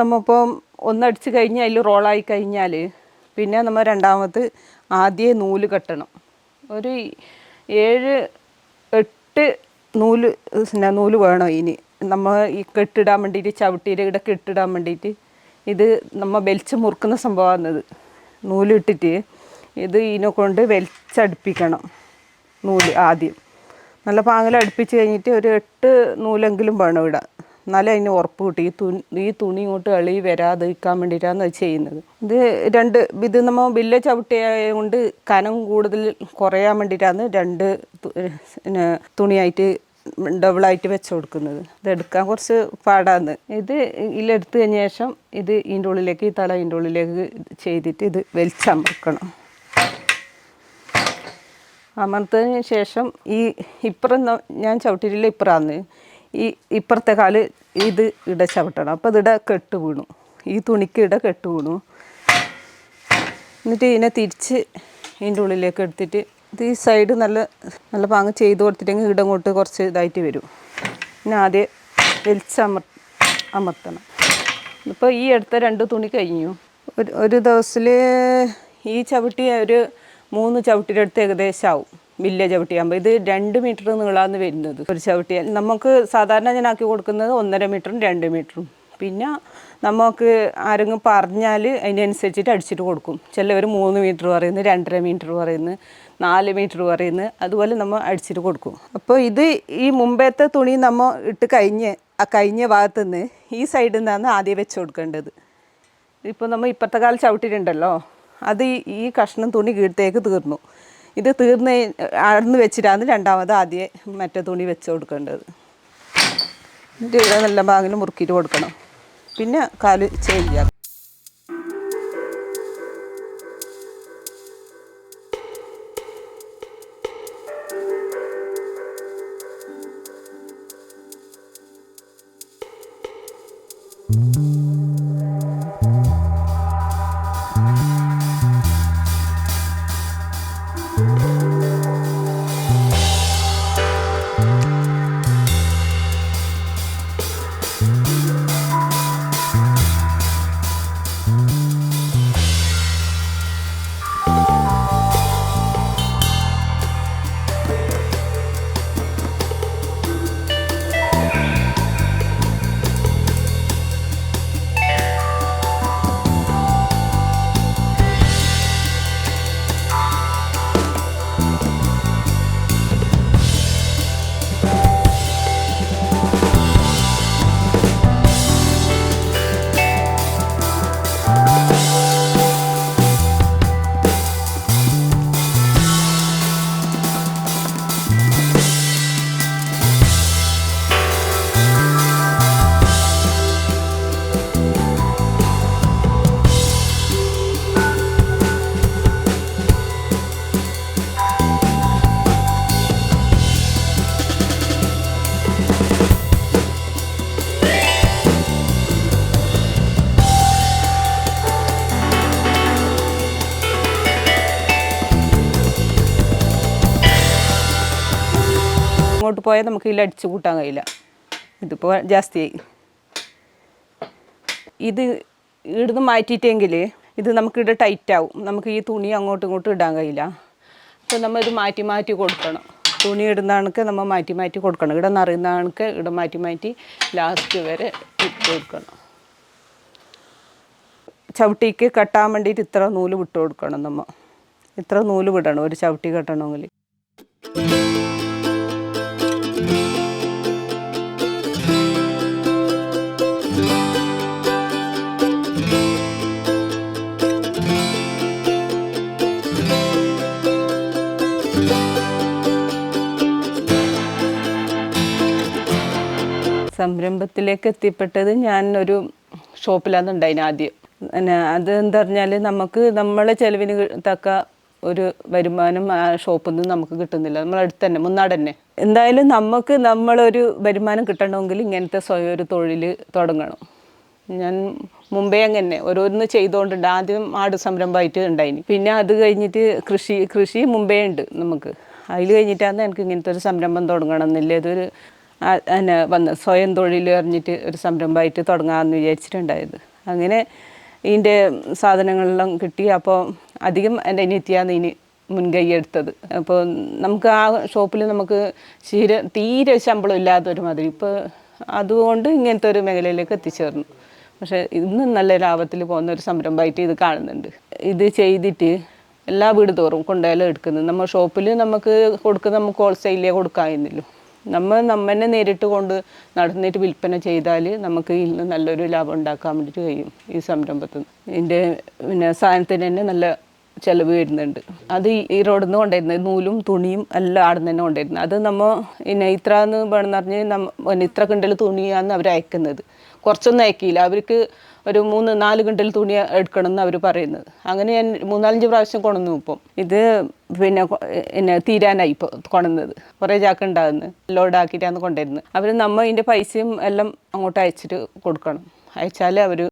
നമ്മളിപ്പം ഒന്നടിച്ച് കഴിഞ്ഞ് അതിൽ റോളായി കഴിഞ്ഞാൽ പിന്നെ നമ്മൾ രണ്ടാമത് ആദ്യമേ നൂൽ കെട്ടണം. ഒരു ഏഴ് എട്ട് നൂൽ പിന്നെ നൂൽ വേണം ഇനി നമ്മൾ ഈ കെട്ടിടാൻ വേണ്ടിയിട്ട് ചവിട്ടിയുടെ ഇവിടെ കെട്ടിടാൻ വേണ്ടിയിട്ട് ഇത് നമ്മൾ വലിച്ച് മുറുക്കുന്ന സംഭവമാണിത് നൂലിട്ടിട്ട് ഇത് ഇതിനെ കൊണ്ട് വലിച്ചടുപ്പിക്കണം നൂൽ ആദ്യം. നല്ല പാങ്ങിൽ അടുപ്പിച്ച് കഴിഞ്ഞിട്ട് ഒരു എട്ട് നൂലെങ്കിലും വേണം ഇവിടെ എന്നാലേ അതിന് ഉറപ്പ് കിട്ടും. ഈ തുണി ഈ തുണി ഇങ്ങോട്ട് എളി വരാതിരിക്കാൻ വേണ്ടിയിട്ടാണ് ചെയ്യുന്നത്. ഇത് രണ്ട് ഇത് നമ്മൾ വില്ല ചവിട്ടിയായതുകൊണ്ട് കനം കൂടുതൽ കുറയാൻ വേണ്ടിയിട്ടാണ് രണ്ട് തുണിയായിട്ട് ഡബിളായിട്ട് വെച്ച് കൊടുക്കുന്നത്. ഇത് എടുക്കാൻ കുറച്ച് പാടാന്ന്. ഇത് ഇതിലെടുത്ത് കഴിഞ്ഞ ശേഷം ഇത് ഇതിന്റെ ഉള്ളിലേക്ക് ഈ തല ഇതിന്റെ ഉള്ളിലേക്ക് ചെയ്തിട്ട് ഇത് വലിച്ചമർക്കണം. അമർത്തതിന് ശേഷം ഈ ഇപ്പുറം ഞാൻ ചവിട്ടിയിട്ടില്ല ഇപ്പുറമാണ് ഈ ഇപ്പുറത്തെ കാൽ ഇത് ഇട ചവിട്ടണം. അപ്പോൾ ഇതിട കെട്ട് വീണു. ഈ തുണിക്ക് ഇട കെട്ട് വീണു. എന്നിട്ട് ഇതിനെ തിരിച്ച് ഇതിന്റെ ഉള്ളിലേക്ക് എടുത്തിട്ട് ഇത് ഈ സൈഡ് നല്ല നല്ല പാങ്ങ് ചെയ്ത് കൊടുത്തിട്ടെങ്കിൽ ഇടം കൊണ്ട് കുറച്ച് ഇതായിട്ട് വരും. പിന്നെ ആദ്യം വലിച്ചമർ അമർത്തണം. ഇപ്പോൾ ഈ അടുത്ത രണ്ട് തുണി കഴിഞ്ഞു. ഒരു ഒരു ദിവസത്തിൽ ഈ ചവിട്ടി ഒരു മൂന്ന് ചവിട്ടിയുടെ അടുത്ത് ഏകദേശം ആവും. വലിയ ചവിട്ടിയാകുമ്പോൾ ഇത് രണ്ട് മീറ്റർ നീളാന്ന് വരുന്നത്. ഒരു ചവിട്ടിയാൽ നമുക്ക് സാധാരണ ഞാൻ ആക്കി കൊടുക്കുന്നത് ഒന്നര മീറ്ററും രണ്ട് മീറ്ററും. പിന്നെ നമുക്ക് ആരെങ്കിലും പറഞ്ഞാൽ അതിനനുസരിച്ചിട്ട് അടിച്ചിട്ട് കൊടുക്കും. ചിലവർ മൂന്ന് മീറ്റർ പറയുന്നു രണ്ടര മീറ്റർ പറയുന്നു നാല് മീറ്റർ പറയുന്നു. അതുപോലെ നമ്മൾ അടിച്ചിട്ട് കൊടുക്കും. അപ്പോൾ ഇത് ഈ മുമ്പത്തെ തുണി നമ്മൾ ഇട്ട് കഴിഞ്ഞ് ആ കഴിഞ്ഞ ഭാഗത്തു നിന്ന് ഈ സൈഡിൽ നിന്നാണ് ആദ്യം വെച്ച് കൊടുക്കേണ്ടത്. ഇപ്പോൾ നമ്മൾ ഇപ്പോഴത്തെ കാലം ചവിട്ടിയിട്ടുണ്ടല്ലോ അത് ഈ- കഷ്ണം തുണി കീഴത്തേക്ക് തീർന്നു. ഇത് തീർന്ന് അടന്ന് വെച്ചിട്ടാണ് രണ്ടാമത് ആദ്യം മറ്റേ തുണി വെച്ച് കൊടുക്കേണ്ടത്. എന്നിട്ട് ഇവിടെ നല്ല ഭാഗിൽ മുറുക്കിയിട്ട് കൊടുക്കണം. പിന്നെ കാൽ ചേഞ്ച് ചെയ്യാം അങ്ങോട്ട് പോയാൽ നമുക്ക് ഇതിൽ അടിച്ചു കൂട്ടാൻ കഴിയില്ല. ഇതിപ്പോൾ ജാസ്തിയായി ഇത് ഇവിടുന്ന് മാറ്റിയിട്ടെങ്കിൽ ഇത് നമുക്കിവിടെ ടൈറ്റ് ആവും. നമുക്ക് ഈ തുണി അങ്ങോട്ടും ഇങ്ങോട്ടും ഇടാൻ കഴിയില്ല. അപ്പോൾ നമ്മൾ ഇത് മാറ്റി മാറ്റി കൊടുക്കണം. തുണി ഇടുന്ന കണക്ക് നമ്മൾ മാറ്റി മാറ്റി കൊടുക്കണം. ഇവിടെ നിറയുന്ന കണക്ക് ഇവിടെ മാറ്റി മാറ്റി ലാസ്റ്റ് വരെ ഇട്ട് കൊടുക്കണം. ചവിട്ടിക്ക് കെട്ടാൻ വേണ്ടിയിട്ട് ഇത്ര നൂൽ വിട്ട് കൊടുക്കണം നമ്മൾ. ഇത്ര നൂൽ വിടണം. ഒരു ചവിട്ടി കെട്ടണമെങ്കിൽ. സംരംഭത്തിലേക്ക് എത്തിപ്പെട്ടത് ഞാൻ ഒരു ഷോപ്പിലാണ് ഉണ്ടായിന് ആദ്യം. പിന്നെ അത് എന്താ പറഞ്ഞാൽ നമുക്ക് നമ്മളെ ചെലവിന് തക്ക ഒരു വരുമാനം ആ ഷോപ്പിൽ നിന്ന് നമുക്ക് കിട്ടുന്നില്ല. നമ്മൾ അടുത്ത് തന്നെ മുന്നാട് തന്നെ എന്തായാലും നമുക്ക് നമ്മളൊരു വരുമാനം കിട്ടണമെങ്കിൽ ഇങ്ങനത്തെ സ്വയം ഒരു തൊഴിൽ തുടങ്ങണം. ഞാൻ മുമ്പേ അങ്ങനെ ഓരോന്ന് ചെയ്തുകൊണ്ടുണ്ട് ആദ്യം ആട് സംരംഭമായിട്ട് ഉണ്ടായിന്. പിന്നെ അത് കഴിഞ്ഞിട്ട് കൃഷി കൃഷി മുമ്പേ ഉണ്ട് നമുക്ക്. അതിൽ കഴിഞ്ഞിട്ടാണ് എനിക്ക് ഇങ്ങനത്തെ ഒരു സംരംഭം തുടങ്ങണം എന്നില്ല. ഇതൊരു എന്നെ വന്ന് സ്വയം തൊഴിൽ അറിഞ്ഞിട്ട് ഒരു സംരംഭമായിട്ട് തുടങ്ങാമെന്ന് വിചാരിച്ചിട്ടുണ്ടായത്. അങ്ങനെ ഇതിന്റെ സാധനങ്ങളെല്ലാം കിട്ടി. അപ്പോൾ അധികം എന്റെ അനിയത്തിയാണ് ഇനി മുൻകൈ എടുത്തത്. അപ്പോൾ നമുക്ക് ആ ഷോപ്പിൽ നമുക്ക് തീരെ തീരെ ശമ്പളം ഇല്ലാത്തൊരു മാതിരി. ഇപ്പോൾ അതുകൊണ്ട് ഇങ്ങനത്തെ ഒരു മേഖലയിലേക്ക് എത്തിച്ചേർന്നു. പക്ഷേ ഇന്ന് നല്ല ലാഭത്തിൽ പോകുന്ന ഒരു സംരംഭമായിട്ട് ഇത് കാണുന്നുണ്ട്. ഇത് ചെയ്തിട്ട് എല്ലാ വീട് തോറും കൊണ്ടുപോയാലും എടുക്കുന്നത്. നമ്മൾ ഷോപ്പിൽ നമുക്ക് കൊടുക്കുന്ന നമുക്ക് ഹോൾസെയിലേ കൊടുക്കാമെന്നില്ലോ നമ്മൾ നമ്മനെ നേരിട്ട് കൊണ്ട് നടന്നിട്ട് വിൽപ്പന ചെയ്താൽ നമുക്ക് ഇന്ന് നല്ലൊരു ലാഭം ഉണ്ടാക്കാൻ വേണ്ടിയിട്ട് കഴിയും ഈ സംരംഭത്തിൽ നിന്ന് ഇതിന്റെ പിന്നെ സാധനത്തിന് തന്നെ നല്ല ചിലവ് വരുന്നുണ്ട്. അത് ഈ- റോഡിൽ നിന്ന് കൊണ്ടുവരുന്നത് നൂലും തുണിയും എല്ലാം അവിടെ നിന്ന് തന്നെ കൊണ്ടുവരുന്നത് അത് നമ്മൾ പിന്നെ ഇത്ര എന്ന് വേണമെന്ന് പറഞ്ഞ് നമ്മ ഇത്ര കിണ്ടൽ തുണിയാന്ന് അവർ അയക്കുന്നത്. കുറച്ചൊന്നും അയക്കില്ല. അവർക്ക് ഒരു മൂന്ന് നാല് കിണ്ടൽ തുണി എടുക്കണം എന്ന് അവർ പറയുന്നത്. അങ്ങനെ ഞാൻ മൂന്നാലഞ്ച് പ്രാവശ്യം കൊണ്ടുവന്നു ഇപ്പം. ഇത് പിന്നെ പിന്നെ തീരാനായി ഇപ്പോൾ കൊണ്ടുവന്നത്. കുറേ ചാക്ക് ഉണ്ടാകുന്നത് ലോഡാക്കിയിട്ടാണ് കൊണ്ടുവരുന്നത്. അവർ നമ്മൾ ഇതിന്റെ പൈസയും എല്ലാം അങ്ങോട്ട് അയച്ചിട്ട് കൊടുക്കണം. അയച്ചാലേ അവർ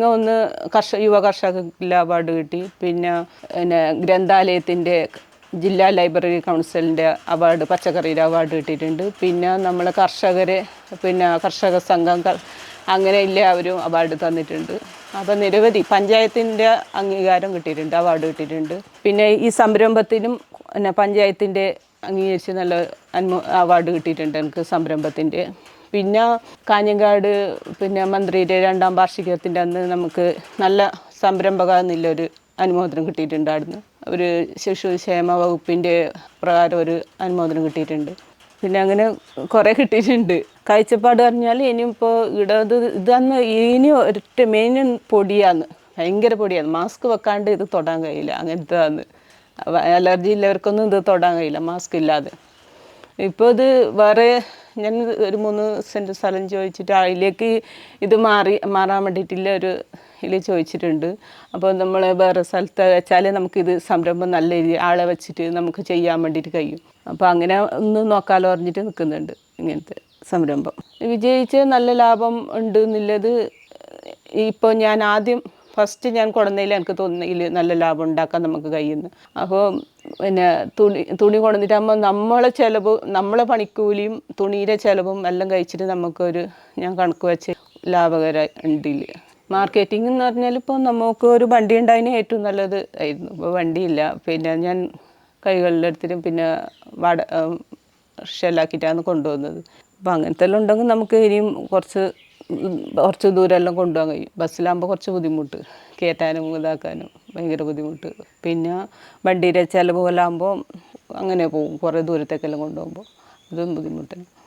ചിങ്ങ ഒന്ന് കർഷക യുവ കർഷക അവാർഡ് കിട്ടി. പിന്നെ പിന്നെ ഗ്രന്ഥാലയത്തിന്റെ ജില്ലാ ലൈബ്രറി കൗൺസിലിന്റെ അവാർഡ് പച്ചക്കറിയുടെ അവാർഡ് കിട്ടിയിട്ടുണ്ട്. പിന്നെ നമ്മൾ കർഷകരെ പിന്നെ കർഷക സംഘം അങ്ങനെ എല്ലാവരും അവാർഡ് തന്നിട്ടുണ്ട്. അപ്പം നിരവധി പഞ്ചായത്തിന്റെ അംഗീകാരം കിട്ടിയിട്ടുണ്ട് അവാർഡ് കിട്ടിയിട്ടുണ്ട്. പിന്നെ ഈ സംരംഭത്തിനും പിന്നെ പഞ്ചായത്തിന്റെ അംഗീകരിച്ച് നല്ല അവാർഡ് കിട്ടിയിട്ടുണ്ട് എനിക്ക് സംരംഭത്തിന്റെ. പിന്നെ കാഞ്ഞങ്ങാട് പിന്നെ മന്ത്രിയുടെ രണ്ടാം വാർഷികത്തിന്റെ അന്ന് നമുക്ക് നല്ല സംരംഭക എന്നുള്ളൊരു അനുമോദനം കിട്ടിയിട്ടുണ്ടായിരുന്നു. ഒരു ശിശുക്ഷേമ വകുപ്പിന്റെ പ്രകാരം ഒരു അനുമോദനം കിട്ടിയിട്ടുണ്ട്. പിന്നെ അങ്ങനെ കുറേ കിട്ടിയിട്ടുണ്ട്. കാഴ്ചപ്പാട് പറഞ്ഞാൽ ഇനിയിപ്പോൾ ഇടത് ഇത് ഇതന്ന് ഇനി ഒറ്റ മെയിൻ പൊടിയാന്ന് ഭയങ്കര പൊടിയാണ്. മാസ്ക് വെക്കാണ്ട് ഇത് തൊടാൻ കഴിയില്ല. അങ്ങനത്തെ അലർജി ഉള്ളവർക്കൊന്നും ഇത് തൊടാൻ കഴിയില്ല. മാസ്ക് ഇല്ലാതെ. ഇപ്പോൾ ഇത് വേറെ ഞാൻ ഒരു മൂന്ന് സെന്റ് സ്ഥലം ചോദിച്ചിട്ട് അതിലേക്ക് ഇത് മാറി മാറാൻ വേണ്ടിയിട്ടില്ല ഒരു ഇതിൽ ചോദിച്ചിട്ടുണ്ട്. അപ്പോൾ നമ്മൾ വേറെ സ്ഥലത്ത് വെച്ചാൽ നമുക്കിത് സംരംഭം നല്ല രീതി ആളെ വെച്ചിട്ട് നമുക്ക് ചെയ്യാൻ വേണ്ടിയിട്ട് കഴിയും. അപ്പോൾ അങ്ങനെ ഒന്ന് നോക്കാലോ പറഞ്ഞിട്ട് നിൽക്കുന്നുണ്ട് ഇങ്ങനത്തെ സംരംഭം. വിജയിച്ച് നല്ല ലാഭം ഉണ്ട് എന്നുള്ളത് ഇപ്പോൾ ഞാൻ ആദ്യം ഫസ്റ്റ് ഞാൻ കൊണ്ടുവന്നതിൽ എനിക്ക് തോന്നുന്നതിൽ നല്ല ലാഭം ഉണ്ടാക്കാൻ നമുക്ക് കഴിയുന്നു. അപ്പോൾ പിന്നെ തുണി തുണി കൊണ്ടുവന്നിട്ടാകുമ്പോൾ നമ്മളെ ചിലവ് നമ്മളെ പണിക്കൂലിയും തുണിയുടെ ചിലവും എല്ലാം കഴിച്ചിട്ട് നമുക്കൊരു ഞാൻ കണക്ക് വെച്ച് ലാഭകര ഉണ്ടില്ല മാർക്കറ്റിംഗ് എന്ന് പറഞ്ഞാൽ ഇപ്പോൾ നമുക്ക് ഒരു വണ്ടി ഉണ്ടായതിന് ഏറ്റവും നല്ലത് ആയിരുന്നു. ഇപ്പോൾ വണ്ടിയില്ല. പിന്നെ ഞാൻ കൈകളിലെടുത്തിട്ടും പിന്നെ വട ഷെല്ലാക്കിയിട്ടാണ് കൊണ്ടുവന്നത്. അപ്പോൾ അങ്ങനത്തെ ഉണ്ടെങ്കിൽ നമുക്ക് ഇനിയും കുറച്ച് കുറച്ച് ദൂരമെല്ലാം കൊണ്ടുപോകാൻ കഴിയും. ബസ്സിലാകുമ്പോൾ കുറച്ച് ബുദ്ധിമുട്ട്. കയറ്റാനും ഇതാക്കാനും ഭയങ്കര ബുദ്ധിമുട്ട്. പിന്നെ വണ്ടിയുടെ ചിലവ് പോലെ ആകുമ്പോൾ അങ്ങനെ പോകും. കുറേ ദൂരത്തേക്കെല്ലാം കൊണ്ടുപോകുമ്പോൾ. അതും ബുദ്ധിമുട്ടാണ്.